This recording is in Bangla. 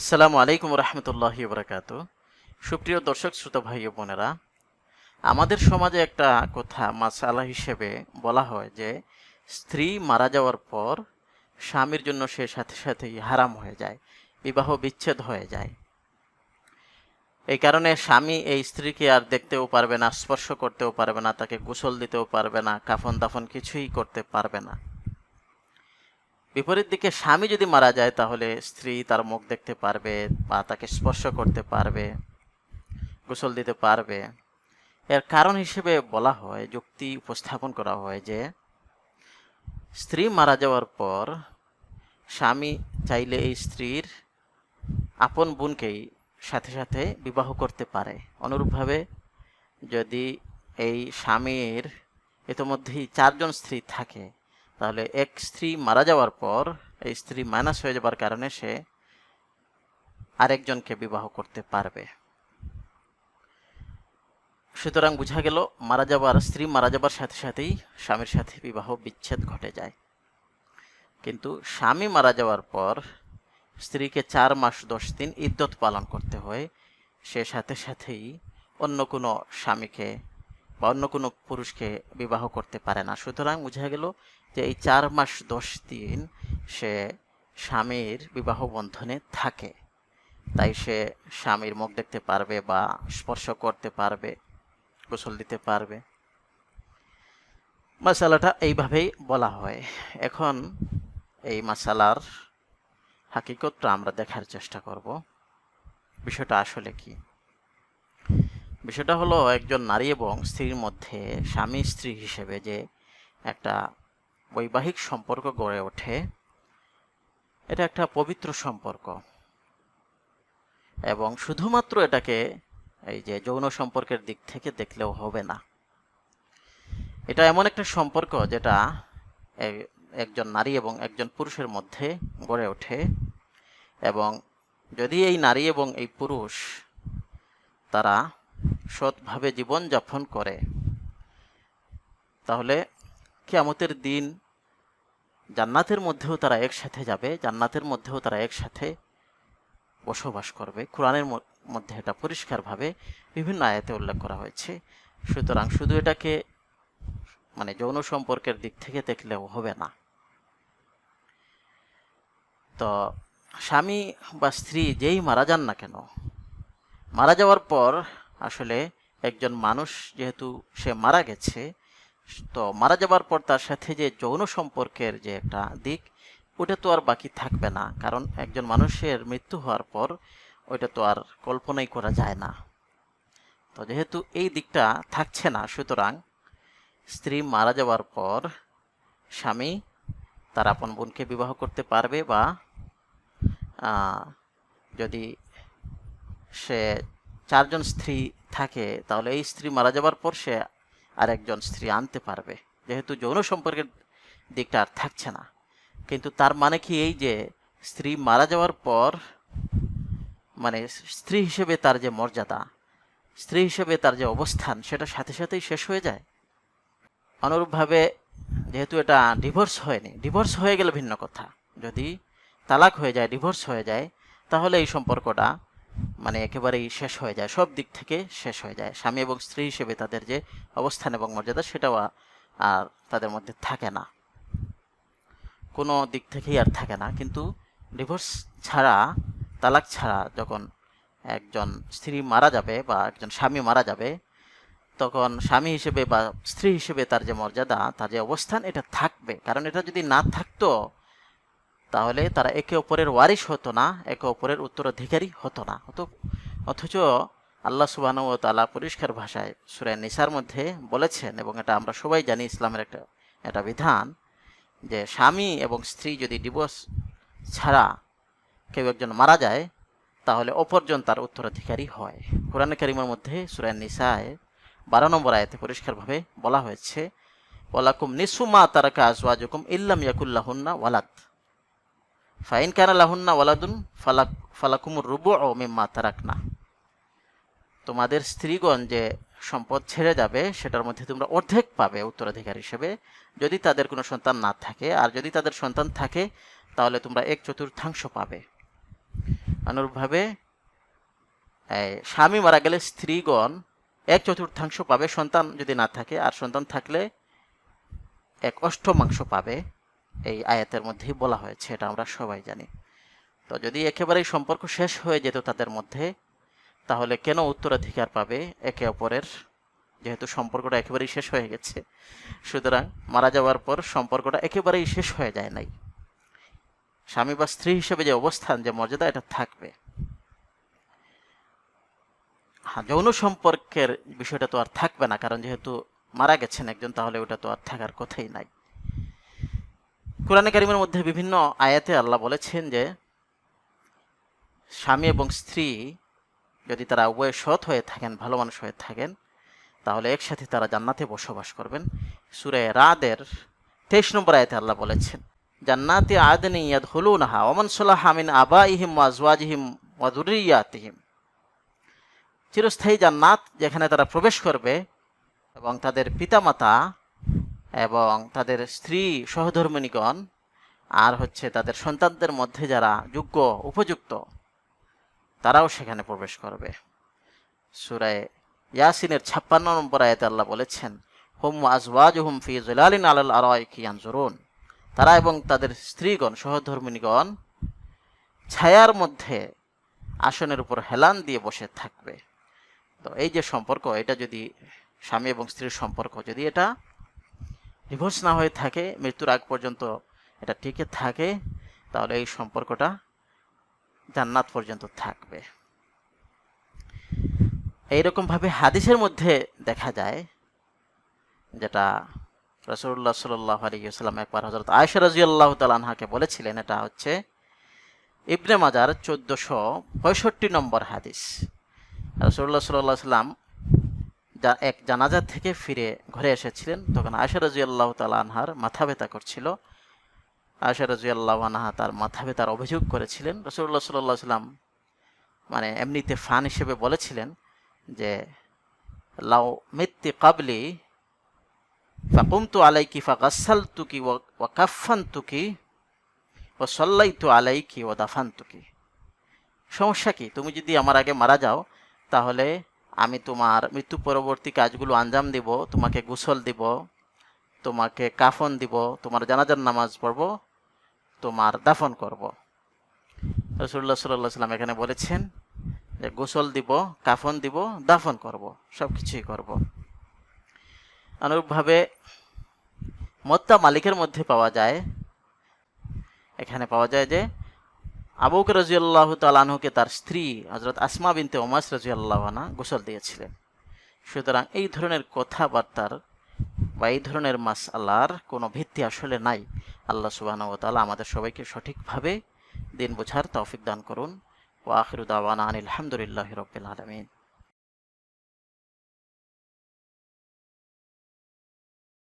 আসসালামু আলাইকুম রহমতুল্লাহি বরকাত সুপ্রিয় দর্শক, শ্রোতা ভাই বোনেরা, আমাদের সমাজে একটা কথা মাসালা হিসেবে বলা হয় যে, স্ত্রী মারা যাওয়ার পর স্বামীর জন্য সে সাথে সাথেই হারাম হয়ে যায়, বিবাহ বিচ্ছেদ হয়ে যায়। এই কারণে স্বামী এই স্ত্রীকে আর দেখতেও পারবে না, স্পর্শ করতেও পারবে না, তাকে গোসল দিতেও পারবে না কাফন দাফন কিছুই করতে পারবে না। বিপরীত দিকে স্বামী যদি মারা যায়, তাহলে স্ত্রী তার মুখ দেখতে পারবে বা তাকে স্পর্শ করতে পারবে, গোসল দিতে পারবে। এর কারণ হিসেবে বলা হয়, যুক্তি উপস্থাপন করা হয় যে, স্ত্রী মারা যাওয়ার পর স্বামী চাইলে এই স্ত্রীর আপন বোনকেই সাথে সাথে বিবাহ করতে পারে। অনুরূপভাবে যদি এই স্বামীর ইতোমধ্যেই চারজন স্ত্রী থাকে তাহলে এক স্ত্রী মারা যাওয়ার পর এই স্ত্রী মাইনাস হয়ে যাবার কারণে সে আরেকজনকে বিবাহ করতে পারবে। সুতরাং বোঝা গেল, মারা যাবার স্ত্রী মারা যাবার সাথে সাথেই স্বামীর সাথে বিবাহ বিচ্ছেদ ঘটে যায়। কিন্তু স্বামী মারা যাওয়ার পর স্ত্রীকে চার মাস দশ দিন ইদ্যত পালন করতে হয়। সে সাথে সাথেই অন্য কোনো স্বামীকে বা অন্য কোনো পুরুষকে বিবাহ করতে পারে না। সুতরাং বোঝা গেল যে এই চার মাস দশ দিন সে স্বামীর বিবাহ বন্ধনে থাকে। তাই সে স্বামীর মুখ দেখতে পারবে বা স্পর্শ করতে পারবে, গোসল দিতে পারবে। মশালাটা এইভাবেই বলা হয়। এখন এই মশালার হাকিকতটা আমরা দেখার চেষ্টা করব। বিষয়টা আসলে কি? বিষয়টা হলো একজন নারী এবং স্ত্রীর মধ্যে স্বামী স্ত্রী হিসেবে যে একটা বৈবাহিক সম্পর্ক গড়ে ওঠে। এটা একটা পবিত্র সম্পর্ক। এবং শুধুমাত্র এটাকে এই যে যৌন সম্পর্কের দিক থেকে দেখলেও হবে না। এটা এমন একটা সম্পর্ক যেটা একজন নারী এবং একজন পুরুষের মধ্যে গড়ে ওঠে। এবং যদি এই নারী এবং এই পুরুষ তারা সৎভাবে জীবনযাপন করে, তাহলে কিয়ামতের দিন জান্নাতের মধ্যেও তারা একসাথে যাবে, জান্নাতের মধ্যেও তারা একসাথে বসবাস করবে। কোরআনের মধ্যে এটা পরিষ্কারভাবে বিভিন্ন আয়াতে উল্লেখ করা হয়েছে। সুতরাং শুধু এটাকে মানে যৌন সম্পর্কের দিক থেকে দেখলেও হবে না। তো স্বামী বা স্ত্রী যেই মারা যান না কেন, মারা যাওয়ার পর আসলে একজন মানুষ যেহেতু সে মারা গেছে তো মারা যাবার পর তার সাথে যে যৌন সম্পর্কের যে একটা দিক ওটা তো আর বাকি থাকবে না। কারণ একজন মানুষের মৃত্যু হওয়ার পর ওইটা তো আর কল্পনাই করা যায় না। তো যেহেতু এই দিকটা থাকছে না, সুতরাং স্ত্রী মারা যাওয়ার পর স্বামী তার আপন বোনকে বিবাহ করতে পারবে বা যদি সে চারজন স্ত্রী থাকে, তাহলে এই স্ত্রী মারা যাবার পর সে আরেকজন স্ত্রী আনতে পারবে। যেহেতু যৌন সম্পর্কের দিকটা আর থাকছে না। কিন্তু তার মানে কি এই যে স্ত্রী মারা যাওয়ার পর মানে স্ত্রী হিসেবে তার যে মর্যাদা, স্ত্রী হিসেবে তার যে অবস্থান, সেটা সাথে সাথেই শেষ হয়ে যায়? অনুরূপভাবে যেহেতু এটা ডিভোর্স হয়নি, ডিভোর্স হয়ে গেলে ভিন্ন কথা। যদি তালাক হয়ে যায়, ডিভোর্স হয়ে যায়, তাহলে এই সম্পর্কটা মানে একেবারেই শেষ হয়ে যায়, সব দিক থেকে শেষ হয়ে যায়। স্বামী এবং স্ত্রী হিসেবে তাদের যে অবস্থান এবং মর্যাদা, সেটাও আর তাদের মধ্যে থাকে না। কোনো দিক থেকেই আর থাকে না। কিন্তু ডিভোর্স ছাড়া, তালাক ছাড়া যখন একজন স্ত্রী মারা যাবে বা একজন স্বামী মারা যাবে, তখন স্বামী হিসেবে বা স্ত্রী হিসেবে তার যে মর্যাদা, তার যে অবস্থান, এটা থাকবে। কারণ এটা যদি না থাকতো তাহলে তারা একে অপরের ওয়ারিশ হতো না, একে অপরের উত্তরাধিকারী হতো না। হতো অথচ আল্লাহ ও তালা পরিষ্কার ভাষায় সুরায় নিসার মধ্যে বলেছেন, এবং এটা আমরা সবাই জানি ইসলামের একটা একটা বিধান, যে স্বামী এবং স্ত্রী যদি ডিভোর্স ছাড়া কেউ একজন মারা যায়, তাহলে অপরজন তার উত্তরাধিকারী হয়। কোরআন কারিমের মধ্যে সুরায় নিসায় বারো নম্বর আয়তে পরিষ্কারভাবে বলা হয়েছে, ওয়ালাকুম নিসুমা তারাকা আজওয়াজুকুম ইল্লাম ইয়াকুল্লাহুন্না ওয়ালাদ। ফাইন কানা লাহুন্না ওয়ালাদুন ফালাক ফালাকুমুর রুবু ও মিম্মা তারাকনা তোমাদের স্ত্রীগণ যে সম্পদ ছেড়ে যাবে, সেটার মধ্যে তোমরা অর্ধেক পাবে উত্তরাধিকার হিসেবে। যদি তাদের কোনো সন্তান না থাকে, আর যদি তাদের সন্তান থাকে, তাহলে তোমরা এক চতুর্থাংশ পাবে। অনুরূপভাবে স্বামী মারা গেলে স্ত্রীগণ এক চতুর্থাংশ পাবে, সন্তান যদি না থাকে, আর সন্তান থাকলে এক অষ্টমাংশ পাবে। এই আয়াতের মধ্যেই বলা হয়েছে, এটা আমরা সবাই জানি। তো যদি একেবারেই সম্পর্ক শেষ হয়ে যেত তাদের মধ্যে, তাহলে কেন উত্তরাধিকার পাবে একে অপরের? যেহেতু সম্পর্কটা একেবারেই শেষ হয়ে গেছে, সুতরাং মারা যাওয়ার পর সম্পর্কটা একেবারেই শেষ হয়ে যায় নাই। স্বামী বা স্ত্রী হিসেবে যে অবস্থান, যে মর্যাদা, এটা থাকবে। হ্যাঁ যৌন সম্পর্কের বিষয়টা তো আর থাকবে না, কারণ যেহেতু মারা গেছেন একজন, তাহলে ওটা তো আর থাকার কথাই নাই। কোরআনে কারিমের মধ্যে বিভিন্ন আয়াতে আল্লাহ বলেছেন যে, স্বামী এবং স্ত্রী যদি তারা উভয়ে সৎ হয়ে থাকেন, ভালো মানুষ হয়ে থাকেন, তাহলে একসাথে তারা জান্নাতে বসবাস করবেন। সুরে রাদের তেইশ নম্বর আয়তে আল্লাহ বলেছেন, জান্নাতি আদনি ইয়াদ হলুনহা ওমন সাল্লাহ আমিন আবা ইহিম ওয়াজওয়াজিহিম ওয়াদুরিয়াতিহিম চিরস্থায়ী জান্নাত যেখানে তারা প্রবেশ করবে এবং তাদের পিতামাতা এবং তাদের স্ত্রী সহধর্মিনীগণ আর হচ্ছে তাদের সন্তানদের মধ্যে যারা যোগ্য, উপযুক্ত, তারাও সেখানে প্রবেশ করবে। সুরায় ইয়াসিনের ছাপ্পান্ন নম্বর আয়াতে আল্লাহ বলেছেন, হুম আজওয়াজ হুম ফি জুলালিন আলাল আরাইকি ইয়ানজুরুন। তারা এবং তাদের স্ত্রীগণ সহধর্মিনীগণ ছায়ার মধ্যে আসনের উপর হেলান দিয়ে বসে থাকবে। তো এই যে সম্পর্ক, এটা যদি স্বামী এবং স্ত্রীর সম্পর্ক, যদি এটা ডিভোর্স না হয়ে থাকে, মৃত্যুর আগ পর্যন্ত এটা টিকে থাকে, তাহলে এই সম্পর্কটা জান্নাত পর্যন্ত থাকবে। এইরকমভাবে হাদিসের মধ্যে দেখা যায়, যেটা রসুল্লাহ সাল্লাহ আলিয়াল্লাম একবার হজরত আয়সা রাজি আল্লাহ তালানহাকে বলেছিলেন, এটা হচ্ছে ইবনে মাজার চোদ্দোশো পঁয়ষট্টি নম্বর হাদিস। রসুল্লাহ সাল্লাহ সাল্লাম এক জানাজা থেকে ফিরে ঘরে এসেছিলেন। তখন আয়সা রাজি আল্লাহ তালানহার মাথা ব্যথা করছিল। আয়সা রাজি আল্লাহ আনহা তার মাথা ব্যথার অভিযোগ করেছিলেন। রসুল্লাহ সাল্লাহ সাল্লাম মানে এমনিতে ফান হিসেবে বলেছিলেন যে, লাউ মিত্তি কাবলি ফাকুমতু আলাইকি ফাগাসাল তুকি ওয়া কাফান তুকি ও সল্লাইতু আলাইকি ও দাফান তুকি সমস্যা কি? তুমি যদি আমার আগে মারা যাও, তাহলে আমি তোমার মৃত্যু পরবর্তী কাজগুলো আঞ্জাম দিব, তোমাকে গোসল দিব, তোমাকে কাফন দিব, তোমার জানাজার নামাজ পড়ব, তোমার দাফন করব। রসুল্লাহ সাল্লাহ সাল্লাম এখানে বলেছেন যে গোসল দিব, কাফন দিব, দাফন করব সব কিছুই করব। অনুরূপভাবে মত্তা মালিকের মধ্যে পাওয়া যায়, এখানে পাওয়া যায় যে আবুক রাজিয়াল্লাহ তালানহকে তার স্ত্রী হজরত আসমা বিনতে ওমাস রাজিয়াল্লাহানা গোসল দিয়েছিলেন। সুতরাং এই ধরনের কথাবার্তার বা এই ধরনের মাস আল্লাহর কোনো ভিত্তি আসলে নাই। আল্লাহ সুবাহ তালা আমাদের সবাইকে সঠিকভাবে দিন বোঝার তৌফিক দান করুন। ও আখিরুদ্দাওয়ানা আনিল আলহামদুলিল্লাহ রবিল আলমিন।